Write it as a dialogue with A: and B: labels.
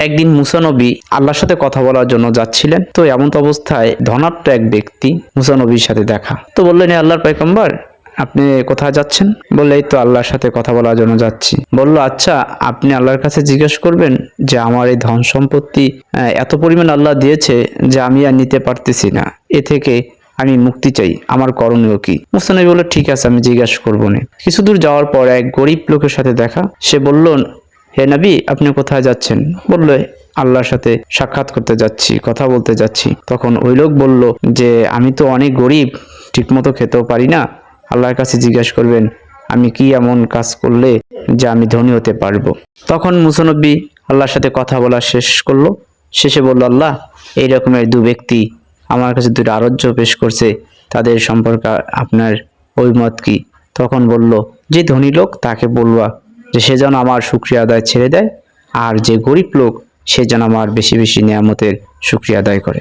A: একদিন মুসানবী আল্লাহর সাথে কথা বলার জন্য যাচ্ছিলেন। তো এমন অবস্থায় ধনাত্ম এক ব্যক্তি মুসানবীর সাথে দেখা। তো বললেন, "এ আল্লাহর পাইকম্বার আপনি কোথায় যাচ্ছেন? বললে, এই তো আল্লাহর সাথে কথা বলার জন্য যাচ্ছি। বলল আচ্ছা আপনি আল্লাহর কাছে জিজ্ঞেস করবেন যে আমার এই ধন সম্পত্তি এত পরিমাণ আল্লাহ দিয়েছে যে আমি আর নিতে পারতেছি না। এ থেকে আমি মুক্তি চাই। আমার করণীয় কি? মুস্তানবী বলল, ঠিক আছে, আমি জিজ্ঞাসা করব না। কিছু দূর যাওয়ার পর এক গরিব লোকের সাথে দেখা। সে বলল হে নবী, আপনি কোথায় যাচ্ছেন? বলল, আল্লাহর সাথে সাক্ষাৎ করতে যাচ্ছি, কথা বলতে যাচ্ছি। তখন ওই লোক বলল যে, আমি তো অনেক গরিব, ঠিকমতো খেতেও পারি না। আল্লাহর কাছে জিজ্ঞাসা করবেন, আমি কি এমন কাজ করলে যে আমি ধনী হতে পারব? তখন মুসনব্বী আল্লাহর সাথে কথা বলা শেষ করল। শেষে বলল, আল্লাহ, এই রকমের দু ব্যক্তি আমার কাছে দুটো আরোগ্য পেশ করছে, তাদের সম্পর্কে আপনার অভিমত কি? তখন বলল, যে ধনী লোক তাকে বলবা যে সে যেন আমার সুক্রিয়া আদায় ছেড়ে দেয়, আর যে গরিব লোক সে যেন আমার বেশি বেশি নিয়ামতের সুক্রিয়া আদায় করে।